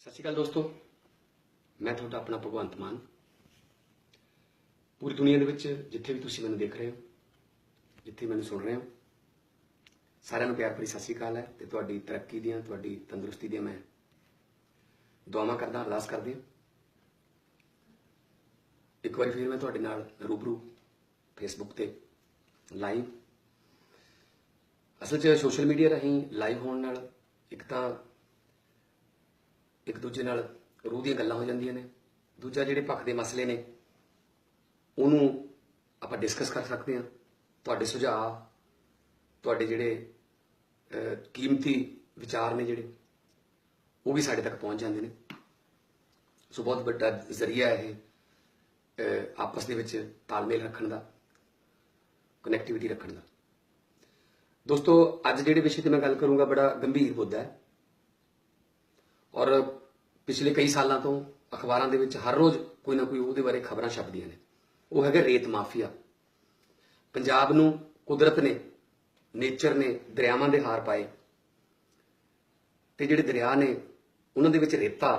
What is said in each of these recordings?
ਸਤਿ ਸ਼੍ਰੀ ਅਕਾਲ ਦੋਸਤੋ। ਮੈਂ ਤੁਹਾਡਾ ਆਪਣਾ ਭਗਵੰਤ ਮਾਨ। ਪੂਰੀ ਦੁਨੀਆ ਦੇ ਵਿੱਚ ਜਿੱਥੇ ਵੀ ਤੁਸੀਂ ਮੈਨੂੰ ਦੇਖ ਰਹੇ ਹੋ, ਜਿੱਥੇ ਮੈਨੂੰ ਸੁਣ ਰਹੇ ਹੋ, ਸਾਰਿਆਂ ਨੂੰ ਪਿਆਰ ਭਰੀ ਸਤਿ ਸ਼੍ਰੀ ਅਕਾਲ ਹੈ ਤੇ ਤੁਹਾਡੀ ਤਰੱਕੀ ਦੀਆਂ, ਤੁਹਾਡੀ ਤੰਦਰੁਸਤੀ ਦੀਆਂ ਮੈਂ ਦੁਆਵਾਂ ਕਰਦਾ, ਅਰਦਾਸ ਹਾਂ। ਇੱਕ ਵਾਰੀ ਫਿਰ ਮੈਂ ਤੁਹਾਡੇ ਨਾਲ ਰੂਬਰੂ ਫੇਸਬੁੱਕ ਤੇ ਲਾਈਵ ਅਸਲ 'ਚ ਸੋਸ਼ਲ ਮੀਡੀਆ ਰਾਹੀਂ ਲਾਈਵ ਹੋਣ ਨਾਲ ਇੱਕ ਤਾਂ ਇੱਕ ਦੂਜੇ ਨਾਲ ਰੂਹ ਦੀਆਂ ਗੱਲਾਂ ਹੋ ਜਾਂਦੀਆਂ ਨੇ। ਦੂਜਾ ਜਿਹੜੇ ਪੱਖ ਦੇ ਮਸਲੇ ਨੇ, ਉਹਨੂੰ ਆਪਾਂ ਡਿਸਕਸ ਕਰ ਸਕਦੇ ਹਾਂ। ਤੁਹਾਡੇ ਸੁਝਾਅ, ਤੁਹਾਡੇ ਜਿਹੜੇ ਕੀਮਤੀ ਵਿਚਾਰ ਨੇ ਜਿਹੜੇ, ਉਹ ਵੀ ਸਾਡੇ ਤੱਕ ਪਹੁੰਚ ਜਾਂਦੇ ਨੇ। ਸੋ ਬਹੁਤ ਵੱਡਾ ਜ਼ਰੀਆ ਹੈ ਇਹ ਆਪਸ ਦੇ ਵਿੱਚ ਤਾਲਮੇਲ ਰੱਖਣ ਦਾ ਕਨੈਕਟੀਵਿਟੀ ਰੱਖਣ ਦਾ। ਦੋਸਤੋ, ਅੱਜ ਜਿਹੜੇ ਵਿਸ਼ੇ ਤੇ ਮੈਂ ਗੱਲ ਕਰੂੰਗਾ, ਬੜਾ ਗੰਭੀਰ ਮੁੱਦਾ ਹੈ। ਔਰ ਪਿਛਲੇ ਕਈ ਸਾਲਾਂ ਤੋਂ ਅਖਬਾਰਾਂ ਦੇ ਵਿੱਚ ਹਰ ਰੋਜ਼ ਕੋਈ ਨਾ ਕੋਈ ਉਹਦੇ ਬਾਰੇ ਖਬਰਾਂ ਛਪਦੀਆਂ ਨੇ। ਉਹ ਹੈਗਾ ਰੇਤ ਮਾਫੀਆ। ਪੰਜਾਬ ਨੂੰ ਕੁਦਰਤ ਨੇ, ਨੇਚਰ ਨੇ, ਦਰਿਆਵਾਂ ਦੇ ਹਾਰ ਪਾਏ। ਤੇ ਜਿਹੜੇ ਦਰਿਆ ਨੇ, ਉਹਨਾਂ ਦੇ ਵਿੱਚ ਰੇਤਾ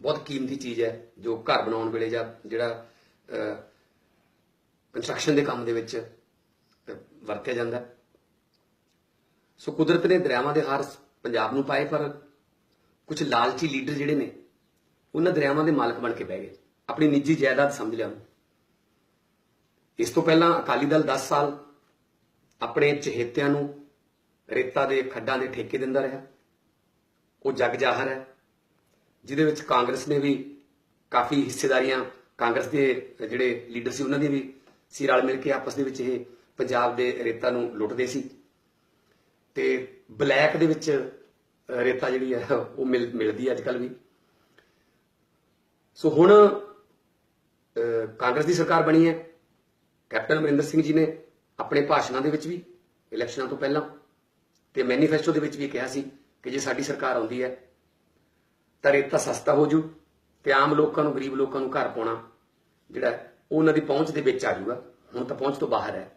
ਬਹੁਤ ਕੀਮਤੀ ਚੀਜ਼ ਹੈ, ਜੋ ਘਰ ਬਣਾਉਣ ਵੇਲੇ ਜਾਂ ਜਿਹੜਾ ਕੰਸਟਰਕਸ਼ਨ ਦੇ ਕੰਮ ਦੇ ਵਿੱਚ ਵਰਤਿਆ ਜਾਂਦਾ ਸੋ ਕੁਦਰਤ ਨੇ ਦਰਿਆਵਾਂ ਦੇ ਹਾਰ ਪੰਜਾਬ ਨੂੰ ਪਾਏ, ਪਰ ਕੁਝ ਲਾਲਚੀ ਲੀਡਰ ਜਿਹੜੇ ਨੇ ਉਹਨਾਂ ਦਰਿਆਵਾਂ ਦੇ ਮਾਲਕ ਬਣ ਕੇ ਬਹਿ ਗਏ। ਆਪਣੀ ਨਿੱਜੀ ਜਾਇਦਾਦ ਸਮਝ ਲਿਆ ਉਹਨੂੰ। ਇਸ ਤੋਂ ਪਹਿਲਾਂ ਅਕਾਲੀ ਦਲ 10 ਸਾਲ ਆਪਣੇ ਚਹੇਤਿਆਂ ਨੂੰ ਰੇਤਾ ਦੇ ਖੱਡਾਂ ਦੇ ਠੇਕੇ ਦਿੰਦਾ ਰਿਹਾ। ਉਹ ਜਗ ਜਾਹਰ ਹੈ, ਜਿਹਦੇ ਵਿੱਚ ਕਾਂਗਰਸ ਨੇ ਵੀ ਕਾਫੀ ਹਿੱਸੇਦਾਰੀਆਂ, ਕਾਂਗਰਸ ਦੇ ਜਿਹੜੇ ਲੀਡਰ ਸੀ ਉਹਨਾਂ ਦੀ ਵੀ ਸੀ ਰਲ ਮਿਲ ਕੇ ਆਪਸ ਦੇ ਵਿੱਚ ਇਹ ਪੰਜਾਬ ਦੇ ਰੇਤਾ ਨੂੰ ਲੁੱਟਦੇ ਸੀ। ਤੇ ਬਲੈਕ ਦੇ ਵਿੱਚ ਰੇਤਾ ਜਿਹੜੀ ਹੈ ਉਹ ਮਿਲ, ਮਿਲਦੀ ਹੈ ਅੱਜ ਅੱਜਕੱਲ ਵੀ। ਸੋ ਹੁਣ ਕਾਂਗਰਸ ਦੀ ਸਰਕਾਰ ਬਣੀ ਹੈ। ਕੈਪਟਨ ਅਮਰਿੰਦਰ ਸਿੰਘ ਜੀ ਨੇ ਆਪਣੇ ਭਾਸ਼ਣਾਂ ਦੇ ਵਿੱਚ ਵੀ, ਇਲੈਕਸ਼ਨਾਂ ਤੋਂ ਪਹਿਲਾਂ ਤੇ ਮੈਨੀਫੈਸਟੋ ਦੇ ਵਿੱਚ ਵੀ ਕਿਹਾ ਸੀ ਕਿ ਜੇ ਸਾਡੀ ਸਰਕਾਰ ਆਉਂਦੀ ਹੈ, ਤਾਂ ਰੇਤਾ ਸਸਤਾ ਹੋ ਜੂ ਤੇ ਆਮ ਲੋਕਾਂ ਨੂੰ, ਗਰੀਬ ਲੋਕਾਂ ਨੂੰ ਘਰ ਪਾਉਣਾ ਜਿਹੜਾ ਉਹ ਉਹਨਾਂ ਦੀ ਪਹੁੰਚ ਦੇ ਵਿੱਚ ਆ ਜਾਊਗਾ ਹੁਣ ਤਾਂ ਪਹੁੰਚ ਤੋਂ ਬਾਹਰ ਹੈ।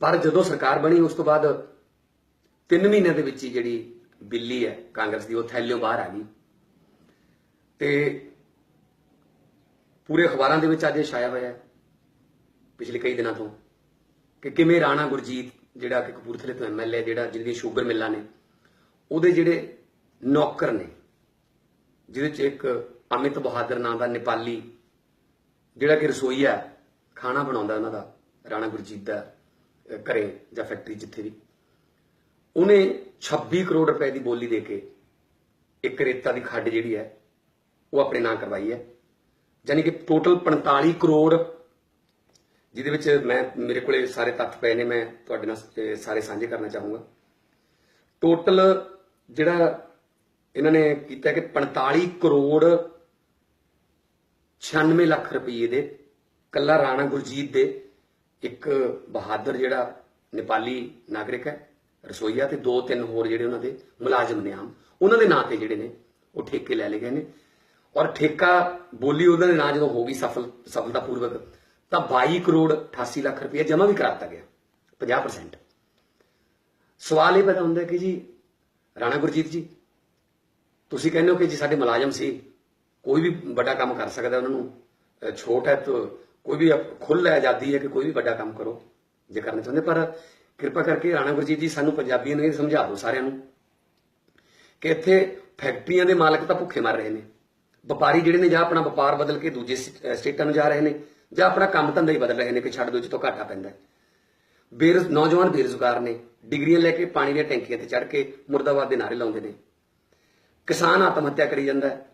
ਪਰ ਜਦੋਂ ਸਰਕਾਰ ਬਣੀ, ਉਸ ਤੋਂ ਬਾਅਦ 3 ਮਹੀਨਿਆਂ ਦੇ ਵਿੱਚ ਹੀ ਜਿਹੜੀ ਬਿੱਲੀ ਹੈ ਕਾਂਗਰਸ ਦੀ, ਉਹ ਥੈਲਿਓਂ ਬਾਹਰ ਆ ਗਈ। ਤੇ ਪੂਰੇ ਅਖਬਾਰਾਂ ਦੇ ਵਿੱਚ ਅੱਜ ਇਹ ਛਾਇਆ ਹੋਇਆ ਹੈ ਪਿਛਲੇ ਕਈ ਦਿਨਾਂ ਤੋਂ ਕਿ ਕਿਵੇਂ ਰਾਣਾ ਗੁਰਜੀਤ ਜਿਹੜਾ ਕਿ ਕਪੂਰਥਲੇ ਤੋਂ ਐਮਐਲਏ ਜਿਹੜਾ ਜਿਹਦੀਆਂ ਸ਼ੂਗਰ ਮਿੱਲਾਂ ਨੇ ਉਹਦੇ ਜਿਹੜੇ ਨੌਕਰ ਨੇ ਜਿਹਦੇ ਚ ਇੱਕ ਅਮਿਤ ਬਹਾਦਰ ਨਾਂ ਦਾ ਨੇਪਾਲੀ ਜਿਹੜਾ ਕਿ ਰਸੋਈਆ ਖਾਣਾ ਬਣਾਉਂਦਾ ਉਹਨਾਂ ਦਾ ਰਾਣਾ ਗੁਰਜੀਤ ਦਾ ਅਹ, ਘਰੇ ਜਾਂ ਫੈਕਟਰੀ ਜਿੱਥੇ ਵੀ ਉਹਨੇ 26 ਕਰੋੜ ਰੁਪਏ ਦੀ ਬੋਲੀ ਦੇ ਕੇ ਇੱਕ ਰੇਤਾ ਦੀ ਖੱਡ ਜਿਹੜੀ ਹੈ ਉਹ ਆਪਣੇ ਨਾਂ ਕਰਵਾਈ ਹੈ। ਯਾਨੀ ਕਿ ਟੋਟਲ 45 ਕਰੋੜ ਜਿਹਦੇ ਵਿੱਚ ਮੈਂ, ਮੇਰੇ ਕੋਲੇ ਸਾਰੇ ਤੱਥ ਪਏ ਨੇ, ਮੈਂ ਤੁਹਾਡੇ ਨਾਲ ਸਾਰੇ ਸਾਂਝੇ ਕਰਨਾ ਚਾਹੂੰਗਾ। ਟੋਟਲ ਜਿਹੜਾ ਇਹਨਾਂ ਨੇ ਕੀਤਾ ਕਿ 45 ਕਰੋੜ 96 ਲੱਖ ਰੁਪਏ ਦੇ ਕੱਲਾ ਰਾਣਾ ਗੁਰਜੀਤ ਦੇ ਇੱਕ ਬਹਾਦਰ ਜਿਹੜਾ ਨੇਪਾਲੀ ਨਾਗਰਿਕ ਹੈ, ਰਸੋਈਆ ਤੇ ਦੋ ਤਿੰਨ ਹੋਰ ਜਿਹੜੇ ਉਹਨਾਂ ਦੇ ਮੁਲਾਜ਼ਮ ਨੇ ਆਮ, ਉਹਨਾਂ ਦੇ ਨਾਂ ਤੇ ਜਿਹੜੇ ਨੇ ਉਹ ਠੇਕੇ ਲੈ ਲਏ ਗਏ ਨੇ। ਔਰ ਠੇਕਾ ਬੋਲੀ ਉਹਨਾਂ ਦੇ ਨਾਂ ਜਦੋਂ ਹੋ ਗਈ ਸਫਲ, ਸਫਲਤਾਪੂਰਵਕ, ਤਾਂ 22 ਕਰੋੜ 88 ਲੱਖ ਰੁਪਏ ਜਮ੍ਹਾਂ ਵੀ ਕਰਾਤਾ ਗਿਆ 50% ਸਵਾਲ ਇਹ ਪੈਦਾ ਹੁੰਦਾ ਕਿ ਜੀ, ਰਾਣਾ ਗੁਰਜੀਤ ਜੀ, ਤੁਸੀਂ ਕਹਿੰਦੇ ਹੋ ਕਿ ਜੀ ਸਾਡੇ ਮੁਲਾਜ਼ਮ ਸੀ, ਕੋਈ ਵੀ ਵੱਡਾ ਕੰਮ ਕਰ ਸਕਦਾ ਉਹਨਾਂ ਨੂੰ ਛੋਟ ਹੈ ਤਾਂ ਕੋਈ ਵੀ ਖੁੱਲ੍ਹ ਹੈ, ਆਜ਼ਾਦੀ ਹੈ ਕਿ ਕੋਈ ਵੀ ਵੱਡਾ ਕੰਮ ਕਰੋ, ਜੇ ਕਰਨਾ ਚਾਹੁੰਦੇ, ਪਰ ਕਿਰਪਾ ਕਰਕੇ ਰਾਣਾ ਗੁਰਜੀਤ ਜੀ ਸਾਨੂੰ ਪੰਜਾਬੀਆਂ ਨੂੰ ਇਹ ਸਮਝਾ ਦਿਓ ਸਾਰਿਆਂ ਨੂੰ ਕਿ ਇੱਥੇ ਫੈਕਟਰੀਆਂ ਦੇ ਮਾਲਕ ਤਾਂ ਭੁੱਖੇ ਮਰ ਰਹੇ ਨੇ। ਵਪਾਰੀ ਜਿਹੜੇ ਨੇ ਜਾਂ ਆਪਣਾ ਵਪਾਰ ਬਦਲ ਕੇ ਦੂਜੇ ਸ- ਸਟੇਟਾਂ ਨੂੰ ਜਾ ਰਹੇ ਨੇ ਜਾਂ ਆਪਣਾ ਕੰਮ ਧੰਦਾ ਹੀ ਬਦਲ ਰਹੇ ਨੇ ਕਿ ਛੱਡ ਦੋ ਜਿੱਥੋਂ ਘਾਟਾ ਪੈਂਦਾ ਹੈ। ਬੇਰੁਜ਼ ਨੌਜਵਾਨ ਬੇਰੁਜ਼ਗਾਰ ਨੇ, ਡਿਗਰੀਆਂ ਲੈ ਕੇ ਪਾਣੀ ਦੀਆਂ ਟੈਂਕੀਆਂ ਤੇ ਚੜ ਕੇ ਮੁਰਦਾਬਾਦ ਦੇ ਨਾਰੇ ਲਾਉਂਦੇ ਨੇ। ਕਿਸਾਨ ਆਤਮ ਹੱਤਿਆ ਕਰੀ ਜਾਂਦਾ ਹੈ।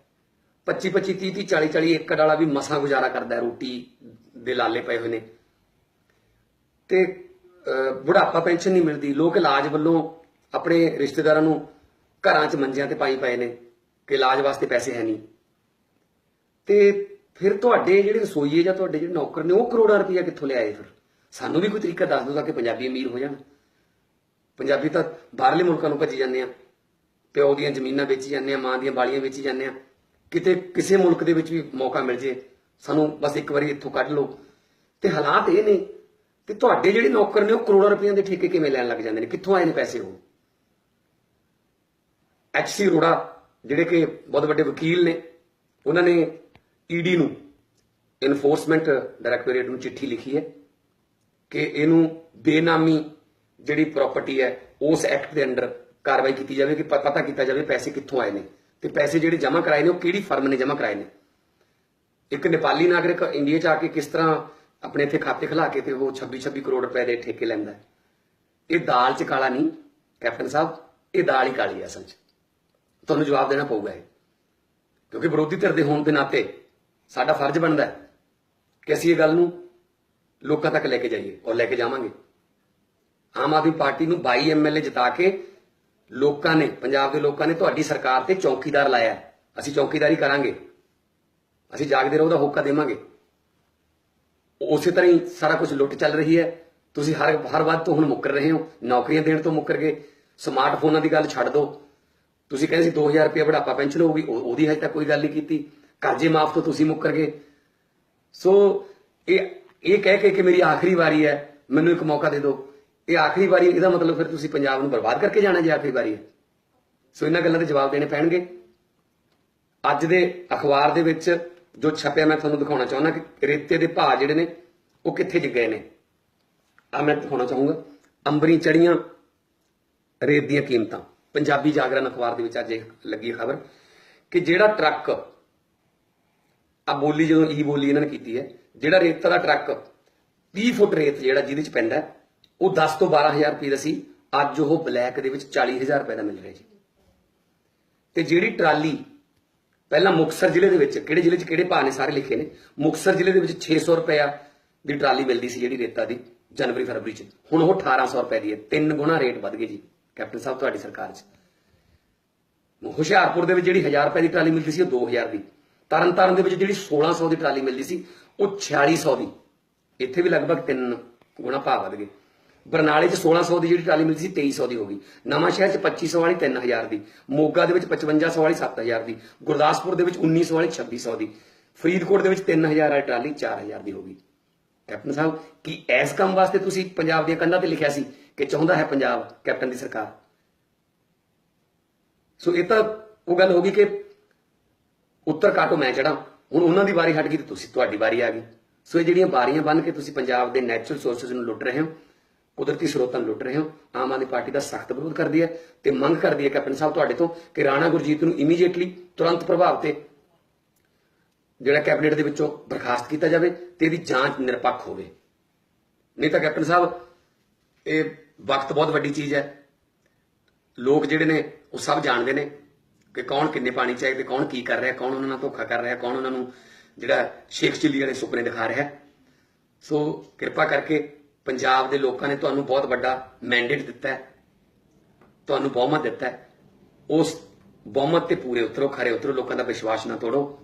25 25 30 30 40 40 ਏਕੜ ਵਾਲਾ ਵੀ ਮਸਾਂ ਗੁਜ਼ਾਰਾ ਕਰਦਾ ਹੈ, ਰੋਟੀ ਦੇ ਲਾਲੇ ਪਏ ਹੋਏ ਨੇ। ਤੇ ਬੁਢਾਪਾ ਪੈਨਸ਼ਨ ਨਹੀਂ ਮਿਲਦੀ। ਲੋਕ ਇਲਾਜ ਵੱਲੋਂ ਆਪਣੇ ਰਿਸ਼ਤੇਦਾਰਾਂ ਨੂੰ ਘਰਾਂ 'ਚ ਮੰਜਿਆਂ ਤੇ ਪਾਈ ਪਏ ਨੇ ਕਿ ਇਲਾਜ ਵਾਸਤੇ ਪੈਸੇ ਹੈ ਨਹੀਂ। ਤੇ ਫਿਰ ਤੁਹਾਡੇ ਜਿਹੜੇ ਰਸੋਈਏ ਜਾਂ ਤੁਹਾਡੇ ਜਿਹੜੇ ਨੌਕਰ ਨੇ, ਉਹ ਕਰੋੜਾਂ ਰੁਪਈਆ ਕਿੱਥੋਂ ਲਿਆਏ ਫਿਰ? ਸਾਨੂੰ ਵੀ ਕੋਈ ਤਰੀਕਾ ਦੱਸ ਦਿਓ ਤਾਂ ਕਿ ਪੰਜਾਬੀ ਅਮੀਰ ਹੋ ਜਾਣ। ਪੰਜਾਬੀ ਤਾਂ ਬਾਹਰਲੇ ਮੁਲਕਾਂ ਨੂੰ ਭੱਜੀ ਜਾਂਦੇ ਆ, ਪਿਓ ਦੀਆਂ ਜ਼ਮੀਨਾਂ ਵੇਚੀ ਜਾਂਦੇ ਆ, ਮਾਂ ਦੀਆਂ ਬਾਲੀਆਂ ਵੇਚੀ ਜਾਂਦੇ ਆ। ਕਿਤੇ ਕਿਸੇ ਮੁਲਕ ਦੇ ਵਿੱਚ ਵੀ ਮੌਕਾ ਮਿਲ ਜੇ, ਸਾਨੂੰ ਬਸ ਇੱਕ ਵਾਰੀ ਇੱਥੋਂ ਕੱਢ ਲਓ। ਤੇ ਹਾਲਾਤ ਇਹ ਨੇ ਕਿ ਤੁਹਾਡੇ ਜਿਹੜੇ ਨੌਕਰ ਨੇ, ਉਹ ਕਰੋੜਾਂ ਰੁਪਈਆਂ ਦੇ ਠੇਕੇ ਕਿਵੇਂ ਲੈਣ ਲੱਗ ਜਾਂਦੇ ਨੇ? ਕਿੱਥੋਂ ਆਏ ਨੇ ਪੈਸੇ ਉਹ? ਐਚਸੀ ਅਰੋੜਾ, ਜਿਹੜੇ ਕਿ ਬਹੁਤ ਵੱਡੇ ਵਕੀਲ ਨੇ, ਉਹਨਾਂ ਨੇ ਈਡੀ ਨੂੰ ਇਨਫੋਰਸਮੈਂਟ ਡਾਇਰੈਕਟੋਰੇਟ ਨੂੰ ਚਿੱਠੀ ਲਿਖੀ ਹੈ ਕਿ ਇਹਨੂੰ ਬੇਨਾਮੀ ਜਿਹੜੀ ਪ੍ਰਾਪਰਟੀ ਹੈ, ਉਸ ਐਕਟ ਦੇ ਅੰਡਰ ਕਾਰਵਾਈ ਕੀਤੀ ਜਾਵੇ ਕਿ ਪ- ਪਤਾ ਕੀਤਾ ਜਾਵੇ ਪੈਸੇ ਕਿੱਥੋਂ ਆਏ ਨੇ ਤੇ ਪੈਸੇ ਜਿਹੜੇ ਜਮ੍ਹਾਂ ਕਰਾਏ ਨੇ, ਉਹ ਕਿਹੜੀ ਫਰਮ ਨੇ ਜਮ੍ਹਾਂ ਕਰਾਏ ਨੇ। ਇੱਕ ਨੇਪਾਲੀ ਨਾਗਰਿਕ ਇੰਡੀਆ 'ਚ ਆ ਕੇ ਕਿਸ ਤਰ੍ਹਾਂ ਆਪਣੇ ਇੱਥੇ ਖਾਤੇ ਖੁਲਾ ਕੇ ਤੇ ਉਹ 26 26 ਕਰੋੜ ਰੁਪਏ ਦੇ ਠੇਕੇ ਲੈਂਦਾ ਇਹ ਦਾਲ 'ਚ ਕਾਲਾ ਨਹੀਂ, ਕੈਪਟਨ ਸਾਹਿਬ, ਇਹ ਦਾਲ ਹੀ ਕਾਲੀ ਹੈ ਅਸਲ 'ਚ। ਤੁਹਾਨੂੰ ਜਵਾਬ ਦੇਣਾ ਪਊਗਾ ਇਹ। ਕਿਉਂਕਿ ਵਿਰੋਧੀ ਧਿਰ ਦੇ ਹੋਣ ਦੇ ਨਾਤੇ ਸਾਡਾ ਫਰਜ਼ ਬਣਦਾ ਹੈ ਕਿ ਅਸੀਂ ਇਹ ਗੱਲ ਨੂੰ ਲੋਕਾਂ ਤੱਕ ਲੈ ਕੇ ਜਾਈਏ ਔਰ ਲੈ ਕੇ ਜਾਵਾਂਗੇ। ਆਮ ਆਦਮੀ ਪਾਰਟੀ ਨੂੰ 22 ਐਮਐਲਏ ਜਿਤਾ ਕੇ ਲੋਕਾਂ ਨੇ, ਪੰਜਾਬ ਦੇ ਲੋਕਾਂ ਨੇ ਤੁਹਾਡੀ ਸਰਕਾਰ ਤੇ ਚੌਕੀਦਾਰ ਲਾਇਆ ਅਸੀਂ ਚੌਕੀਦਾਰੀ ਕਰਾਂਗੇ। ਅਸੀਂ ਜਾਗਦੇ ਰਹੋ ਦਾ ਹੋਕਾ ਦੇਵਾਂਗੇ। ਉਸੇ ਤਰ੍ਹਾਂ ਹੀ ਸਾਰਾ ਕੁਝ ਲੁੱਟ ਚੱਲ ਰਹੀ ਹੈ। ਤੁਸੀਂ ਹਰ ਹਰ ਵਾਰ ਤੋਂ ਹੁਣ ਮੁੱਕਰ ਰਹੇ ਹੋ। ਨੌਕਰੀਆਂ ਦੇਣ ਤੋਂ ਮੁੱਕਰ ਗਏ। ਸਮਾਰਟਫੋਨਾਂ ਦੀ ਗੱਲ ਛੱਡ ਦਿਓ। ਤੁਸੀਂ ਕਹਿੰਦੇ ਸੀ 2000 ਰੁਪਏ ਬੁਢਾਪਾ ਪੈਨਸ਼ਨ ਹੋਊਗੀ, ਉਹ- ਉਹਦੀ ਹਜੇ ਤੱਕ ਕੋਈ ਗੱਲ ਨਹੀਂ ਕੀਤੀ। ਕਰਜ਼ੇ ਮਾਫ ਤੋਂ ਤੁਸੀਂ ਮੁੱਕਰ ਗਏ। ਸੋ ਇਹ ਇਹ ਕਹਿ ਕੇ ਕਿ ਮੇਰੀ ਆਖਰੀ ਵਾਰੀ ਹੈ, ਮੈਨੂੰ ਇੱਕ ਮੌਕਾ ਦੇ ਦਿਓ। ਇਹ ਆਖਰੀ ਵਾਰੀ, ਇਹਦਾ ਮਤਲਬ ਫਿਰ ਤੁਸੀਂ ਪੰਜਾਬ ਨੂੰ ਬਰਬਾਦ ਕਰਕੇ ਜਾਣਾ ਜੇ ਆਖਰੀ ਵਾਰੀ ਹੈ। ਸੋ ਇਹਨਾਂ ਗੱਲਾਂ ਦੇ ਜਵਾਬ ਦੇਣੇ ਪੈਣਗੇ। ਅੱਜ ਦੇ ਅਖਬਾਰ ਦੇ ਵਿੱਚ ਜੋ ਛਪਿਆ, ਮੈਂ ਤੁਹਾਨੂੰ ਦਿਖਾਉਣਾ ਚਾਹੁੰਦਾ ਕਿ ਰੇਤੇ ਦੇ ਭਾਅ ਜਿਹੜੇ ਨੇ, ਉਹ ਕਿੱਥੇ ਜਿ ਗਏ ਨੇ। ਆ ਮੈਂ ਦਿਖਾਉਣਾ ਚਾਹੂੰਗਾ। ਅੰਬਰੀ ਚੜੀਆਂ ਰੇਤ ਦੀਆਂ ਕੀਮਤਾਂ। ਪੰਜਾਬੀ ਜਾਗਰਣ ਅਖਬਾਰ ਦੇ ਵਿੱਚ ਅੱਜ ਇਹ ਲੱਗੀ ਖਬਰ ਕਿ ਜਿਹੜਾ ਟਰੱਕ ਆ ਬੋਲੀ ਜਦੋਂ ਇਹ ਬੋਲੀ ਇਹਨਾਂ ਨੇ ਕੀਤੀ ਹੈ, ਜਿਹੜਾ ਰੇਤਾ ਦਾ ਟਰੱਕ 30 ਫੁੱਟ ਰੇਤ ਜਿਹੜਾ ਜਿਹਦੇ ਚ ਪੈਂਦਾ ਉਹ 10 ਤੋਂ 12000 ਰੁਪਏ ਦਾ ਸੀ, ਅੱਜ ਉਹ ਬਲੈਕ ਦੇ ਵਿੱਚ 40000 ਰੁਪਏ ਦਾ ਮਿਲ ਰਿਹਾ ਜੀ। ਤੇ ਜਿਹੜੀ ਟਰਾਲੀ ਪਹਿਲਾਂ ਮੁਕਸਰ ਜ਼ਿਲ੍ਹੇ ਦੇ ਵਿੱਚ, ਕਿਹੜੇ ਜ਼ਿਲ੍ਹੇ 'ਚ ਕਿਹੜੇ ਭਾਅ ਨੇ ਸਾਰੇ ਲਿਖੇ ਨੇ ਮੁਕਸਰ ਜ਼ਿਲ੍ਹੇ ਦੇ ਵਿੱਚ 600 ਰੁਪਇਆ ਦੀ ਟਰਾਲੀ ਮਿਲਦੀ ਸੀ ਜਿਹੜੀ ਰੇਤਾ ਦੀ, ਜਨਵਰੀ ਫਰਵਰੀ 'ਚ। ਹੁਣ ਉਹ 1800 ਰੁਪਏ ਦੀ ਹੈ, ਤਿੰਨ ਗੁਣਾ ਰੇਟ ਵੱਧ ਗਏ ਜੀ, ਕੈਪਟਨ ਸਾਹਿਬ ਤੁਹਾਡੀ ਸਰਕਾਰ 'ਚ। ਹੁਸ਼ਿਆਰਪੁਰ ਦੇ ਵਿੱਚ ਜਿਹੜੀ 1000 ਰੁਪਏ ਦੀ ਟਰਾਲੀ ਮਿਲਦੀ ਸੀ, ਉਹ 2000 ਦੀ। ਤਰਨਤਾਰਨ ਦੇ ਵਿੱਚ ਜਿਹੜੀ 1600 ਦੀ ਟਰਾਲੀ ਮਿਲਦੀ ਸੀ, ਉਹ 4600 ਦੀ। ਇੱਥੇ ਵੀ ਲਗਭਗ ਤਿੰਨ ਗੁਣਾ ਭਾਅ ਵੱਧ ਗਏ। ਬਰਨਾਲੇ 'ਚ 1600 ਦੀ ਜਿਹੜੀ ਟਰਾਲੀ ਮਿਲਦੀ ਸੀ 2300 ਦੀ ਹੋ ਗਈ। ਨਵਾਂ ਸ਼ਹਿਰ 'ਚ 2500 ਵਾਲੀ 3000 ਦੀ। ਮੋਗਾ ਦੇ ਵਿੱਚ 5500 ਵਾਲੀ 7000 ਦੀ। ਗੁਰਦਾਸਪੁਰ ਦੇ ਵਿੱਚ 1900 ਵਾਲੀ 2600 ਦੀ। ਫਰੀਦਕੋਟ ਦੇ ਵਿੱਚ 3000 ਵਾਲੀ ਟਰਾਲੀ 4000 ਦੀ ਹੋ ਗਈ। ਕੈਪਟਨ ਸਾਹਿਬ, ਕੀ ਇਸ ਕੰਮ ਵਾਸਤੇ ਤੁਸੀਂ ਪੰਜਾਬ ਦੀਆਂ ਕੰਧਾਂ ਤੇ ਲਿਖਿਆ ਸੀ ਕਿ ਚਾਹੁੰਦਾ ਹੈ ਪੰਜਾਬ ਕੈਪਟਨ ਦੀ ਸਰਕਾਰ? ਸੋ ਇਹ ਤਾਂ ਉਹ ਗੱਲ ਹੋ ਗਈ ਕਿ ਉੱਤਰ ਕਾਟੋ ਮੈਂ ਚੜਾ ਹੁਣ ਉਹਨਾਂ ਦੀ ਵਾਰੀ ਹਟ ਗਈ ਤੇ ਤੁਸੀਂ ਤੁਹਾਡੀ ਵਾਰੀ ਆ ਗਈ। ਸੋ ਇਹ ਜਿਹੜੀਆਂ ਵਾਰੀਆਂ ਬੰਨ ਕੇ ਤੁਸੀਂ ਪੰਜਾਬ ਦੇ ਨੈਚੁਰਲ ਸੋਰਸਸ ਨੂੰ ਲੁੱਟ ਰਹੇ ਹੋ, ਕੁਦਰਤੀ ਸਰੋਤਾਂ ਨੂੰ ਲੁੱਟ ਰਹੇ ਹੋ, ਆਮ ਆਦਮੀ ਪਾਰਟੀ ਦਾ ਸਖਤ ਵਿਰੋਧ ਕਰਦੀ ਹੈ ਤੇ ਮੰਗ ਕਰਦੀ ਹੈ ਕੈਪਟਨ ਸਾਹਿਬ ਤੁਹਾਡੇ ਤੋਂ ਕਿ ਰਾਣਾ ਗੁਰਜੀਤ ਨੂੰ ਇਮੀਡੀਏਟਲੀ ਤੁਰੰਤ ਪ੍ਰਭਾਵ ਤੇ ਜਿਹੜਾ ਕੈਬਨਿਟ ਦੇ ਵਿੱਚੋਂ ਬਰਖਾਸਤ ਕੀਤਾ ਜਾਵੇ ਤੇ ਇਹਦੀ ਜਾਂਚ ਨਿਰਪੱਖ ਹੋਵੇ। ਨਹੀਂ ਤਾਂ ਕੈਪਟਨ ਸਾਹਿਬ, ਇਹ ਵਕਤ ਬਹੁਤ ਵੱਡੀ ਚੀਜ਼ ਹੈ। ਲੋਕ ਜਿਹੜੇ ਨੇ ਉਹ ਸਭ ਜਾਣਦੇ ਨੇ। ਕਿ ਕੌਣ ਕਿੰਨੇ ਪਾਣੀ ਚਾਹੇ ਤੇ ਕੌਣ ਕੀ ਕਰ ਰਿਹਾ, ਕੌਣ ਉਹਨਾਂ ਨਾਲ ਧੋਖਾ ਕਰ ਰਿਹਾ, ਕੌਣ ਉਹਨਾਂ ਨੂੰ ਜਿਹੜਾ ਸ਼ੇਖ ਚਿੱਲੀ ਵਾਲੇ ਸੁਪਨੇ ਦਿਖਾ ਰਿਹਾ। ਸੋ ਕਿਰਪਾ ਕਰਕੇ ਪੰਜਾਬ ਦੇ ਲੋਕਾਂ ਨੇ ਤੁਹਾਨੂੰ ਬਹੁਤ ਵੱਡਾ ਮੈਂਡੇਟ ਦਿੱਤਾ ਹੈ। ਤੁਹਾਨੂੰ ਬਹੁਮਤ ਦਿੱਤਾ ਹੈ। ਉਸ ਬਹੁਮਤ ਤੇ ਪੂਰੇ ਉਤਰੋ, ਖਰੇ ਉਤਰੋ, ਲੋਕਾਂ ਦਾ ਵਿਸ਼ਵਾਸ ਨਾ ਤੋੜੋ।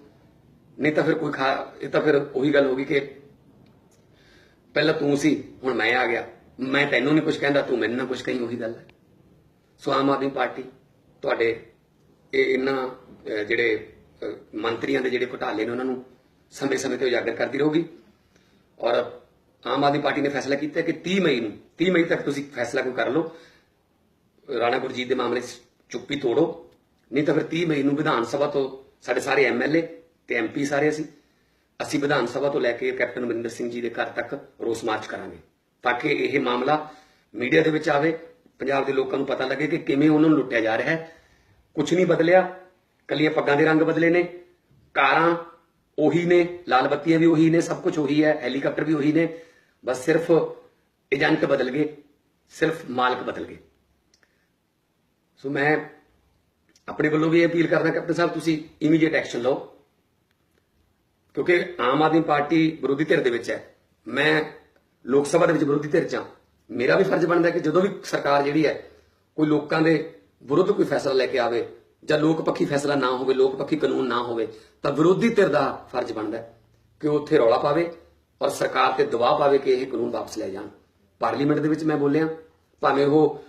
ਨਹੀਂ ਤਾਂ ਫਿਰ ਕੋਈ ਖਾ, ਇਹ ਤਾਂ ਫਿਰ ਉਹੀ ਗੱਲ ਹੋ ਗਈ ਕਿ ਪਹਿਲਾਂ ਤੂੰ ਸੀ, ਹੁਣ ਮੈਂ ਆ ਗਿਆ। ਮੈਂ ਤੈਨੂੰ ਨਹੀਂ ਕੁਝ ਕਹਿੰਦਾ, ਤੂੰ ਮੈਨੂੰ ਨਾ ਕੁਝ ਕਹੀਂ, ਉਹੀ ਗੱਲ ਹੈ। ਸੋ ਆਮ ਆਦਮੀ ਪਾਰਟੀ, ਤੁਹਾਡੇ ਇਹ ਇਹਨਾਂ ਜਿਹੜੇ ਮੰਤਰੀਆਂ ਦੇ ਜਿਹੜੇ ਘੁਟਾਲੇ ਨੇ ਉਹਨਾਂ ਨੂੰ ਸਮੇਂ-ਸਮੇਂ ਤੇ ਉਜਾਗਰ ਕਰਦੀ ਰਹੂਗੀ। ਔਰ ਆਮ ਆਦਮੀ ਪਾਰਟੀ ਨੇ ਫੈਸਲਾ ਕੀਤਾ ਕਿ 30 ਮਈ ਨੂੰ 30 ਮਈ ਤੱਕ ਤੁਸੀਂ ਫੈਸਲਾ ਕੋਈ ਕਰ ਲਓ। ਰਾਣਾ ਗੁਰਜੀਤ ਦੇ ਮਾਮਲੇ 'ਚ ਚੁੱਪੀ ਤੋੜੋ। ਨਹੀਂ ਤਾਂ ਫਿਰ 30 ਮਈ ਨੂੰ ਵਿਧਾਨ ਸਭਾ ਤੋਂ ਸਾਡੇ ਸਾਰੇ ਐਮਐਲਏ ਤੇ ਐਮਪੀ ਸਾਰੇ ਅਸੀਂ ਅਸੀਂ ਵਿਧਾਨ ਸਭਾ ਤੋਂ ਲੈ ਕੇ ਕੈਪਟਨ ਅਮਰਿੰਦਰ ਸਿੰਘ ਜੀ ਦੇ ਘਰ ਤੱਕ ਰੋਸ ਮਾਰਚ ਕਰਾਂਗੇ। ਤਾਂ ਕਿ ਇਹ ਮਾਮਲਾ ਮੀਡੀਆ ਦੇ ਵਿੱਚ ਆਵੇ, ਪੰਜਾਬ ਦੇ ਲੋਕਾਂ ਨੂੰ ਪਤਾ ਲੱਗੇ ਕਿ ਕਿਵੇਂ ਉਹਨਾਂ ਨੂੰ ਲੁੱਟਿਆ ਜਾ ਰਿਹਾ ਹੈ। ਕੁਝ ਨਹੀਂ ਬਦਲਿਆ। ਕੱਲੀਆਂ ਪੱਗਾਂ ਦੇ ਰੰਗ ਬਦਲੇ ਨੇ, ਕਾਰਾਂ ਉਹੀ ਨੇ, ਲਾਲ ਬੱਤੀਆਂ ਵੀ ਉਹੀ ਨੇ, ਸਭ ਕੁਝ ਉਹੀ ਹੈ, ਹੈਲੀਕਾਪਟਰ ਵੀ ਉਹੀ ਨੇ। ਬਸ ਸਿਰਫ ਏਜੰਟ ਬਦਲ ਗਏ, ਸਿਰਫ ਮਾਲਕ ਬਦਲ ਗਏ। ਸੋ ਮੈਂ ਆਪਣੇ ਵੱਲੋਂ ਵੀ ਅਪੀਲ ਕਰਦਾ, ਕੈਪਟਨ ਸਾਹਿਬ, ਤੁਸੀਂ ਇਮੀਡੀਏਟ ਐਕਸ਼ਨ ਲਓ। ਕਿਉਂਕਿ ਆਮ ਆਦਮੀ ਪਾਰਟੀ ਵਿਰੋਧੀ ਧਿਰ ਦੇ ਵਿੱਚ ਹੈ। ਮੈਂ ਲੋਕ ਸਭਾ ਦੇ ਵਿੱਚ ਵਿਰੋਧੀ ਧਿਰ 'ਚ ਹਾਂ। ਮੇਰਾ ਵੀ ਫਰਜ਼ ਬਣਦਾ ਕਿ ਜਦੋਂ ਵੀ ਸਰਕਾਰ ਜਿਹੜੀ ਹੈ, ਕੋਈ ਲੋਕਾਂ ਦੇ ਵਿਰੁੱਧ ਕੋਈ ਫੈਸਲਾ ਲੈ ਕੇ ਆਵੇ ਜਾਂ ਲੋਕ ਪੱਖੀ ਫੈਸਲਾ ਨਾ ਹੋਵੇ, ਲੋਕ ਪੱਖੀ ਕਾਨੂੰਨ ਨਾ ਹੋਵੇ, ਤਾਂ ਵਿਰੋਧੀ ਧਿਰ ਦਾ ਫਰਜ਼ ਬਣਦਾ ਕਿ ਉਹ ਉੱਥੇ ਰੌਲਾ ਪਾਵੇ ਔਰ ਸਰਕਾਰ ਤੇ ਦਬਾਅ ਪਾਵੇ ਕਿ ਇਹ ਕਾਨੂੰਨ ਵਾਪਸ ਲੈ ਜਾਣ। ਪਾਰਲੀਮੈਂਟ ਦੇ ਵਿੱਚ ਮੈਂ ਬੋਲਿਆ, ਭਾਵੇਂ ਉਹ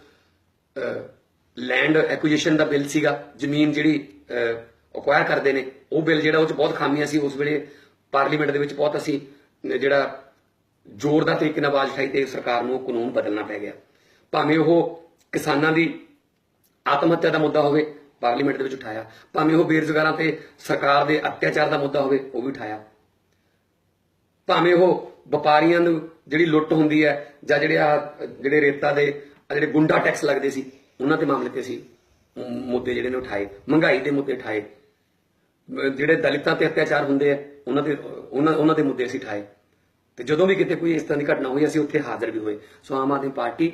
ਲੈਂਡ ਐਕੁਜੀਸ਼ਨ ਦਾ ਬਿੱਲ ਸੀਗਾ, ਜ਼ਮੀਨ ਜਿਹੜੀ ਅਕਵਾਇਰ ਕਰਦੇ ਨੇ, ਉਹ ਬਿੱਲ ਜਿਹੜਾ ਉਹ ਚ ਬਹੁਤ ਖਾਮੀਆਂ ਸੀ, ਉਸ ਵੇਲੇ ਪਾਰਲੀਮੈਂਟ ਦੇ ਵਿੱਚ ਬਹੁਤ ਅਸੀਂ, ਜਿਹੜਾ ਜ਼ੋਰਦਾਰ ਤਰੀਕੇ ਨਾਲ ਆਵਾਜ਼ ਉਠਾਈ ਤੇ ਸਰਕਾਰ ਨੂੰ ਉਹ ਕਾਨੂੰਨ ਬਦਲਣਾ ਪੈ ਗਿਆ। ਭਾਵੇਂ ਉਹ ਕਿਸਾਨਾਂ ਦੀ ਆਤਮ ਹੱਤਿਆ ਦਾ ਮੁੱਦਾ ਹੋਵੇ, ਪਾਰਲੀਮੈਂਟ ਦੇ ਵਿੱਚ ਉਠਾਇਆ। ਭਾਵੇਂ ਉਹ ਬੇਰੁਜ਼ਗਾਰਾਂ ਤੇ ਸਰਕਾਰ ਦੇ ਅਤਿਆਚਾਰ ਦਾ ਮੁੱਦਾ ਹੋਵੇ, ਉਹ ਵੀ ਉਠਾਇਆ। ਭਾਵੇਂ ਉਹ ਵਪਾਰੀਆਂ ਨੂੰ ਜਿਹੜੀ ਲੁੱਟ ਹੁੰਦੀ ਹੈ, ਜਾਂ ਜਿਹੜੇ ਆ ਜਿਹੜੇ ਰੇਤਾ ਦੇ ਜਿਹੜੇ ਗੁੰਡਾ ਟੈਕਸ ਲੱਗਦੇ ਸੀ, ਉਹਨਾਂ ਦੇ ਮਾਮਲੇ ਤੇ ਸੀ ਮੁੱਦੇ ਜਿਹੜੇ ਨੇ ਉਠਾਏ, ਮਹਿੰਗਾਈ ਦੇ ਮੁੱਦੇ ਉਠਾਏ। ਜਿਹੜੇ ਦਲਿਤਾਂ ਤੇ ਅਤਿਆਚਾਰ ਹੁੰਦੇ ਆ, ਉਹਨਾਂ ਦੇ ਉਹਨਾਂ ਉਹਨਾਂ ਦੇ ਮੁੱਦੇ ਅਸੀਂ ਉਠਾਏ। ਤੇ ਜਦੋਂ ਵੀ ਕਿਤੇ ਕੋਈ ਇਸ ਤਰ੍ਹਾਂ ਦੀ ਘਟਨਾ ਹੋਈ, ਅਸੀਂ ਉੱਥੇ ਹਾਜ਼ਰ ਵੀ ਹੋਏ। ਸੋ ਆਮ ਆਦਮੀ ਪਾਰਟੀ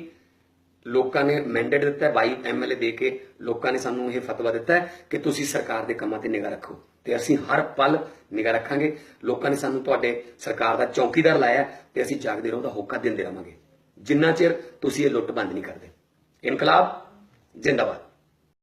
ਲੋਕਾਂ ਨੇ ਮੈਂਡੇਟ ਦਿੱਤਾ ਹੈ 22 ਐਮਐਲਏ ਦੇ ਕੇ ਲੋਕਾਂ ਨੇ ਸਾਨੂੰ ਇਹ ਫਤਵਾ ਦਿੱਤਾ ਹੈ ਕਿ ਤੁਸੀਂ ਸਰਕਾਰ ਦੇ ਕੰਮਾਂ ਤੇ ਨਿਗਾਹ ਰੱਖੋ ਤੇ ਅਸੀਂ ਹਰ ਪਲ ਨਿਗਾਹ ਰੱਖਾਂਗੇ। ਲੋਕਾਂ ਨੇ ਸਾਨੂੰ ਤੁਹਾਡੇ ਸਰਕਾਰ ਦਾ ਚੌਕੀਦਾਰ ਲਾਇਆ ਹੈ ਤੇ ਅਸੀਂ ਜਾਗਦੇ ਰਹੋ ਦਾ ਹੋਕਾ ਦਿੰਦੇ ਰਵਾਂਗੇ ਜਿੰਨਾ ਚਿਰ ਤੁਸੀਂ ਇਹ ਲੁੱਟ ਬੰਦ ਨਹੀਂ ਕਰਦੇ। ਇਨਕਲਾਬ, ਜਿੰਦਾਬਾਦ।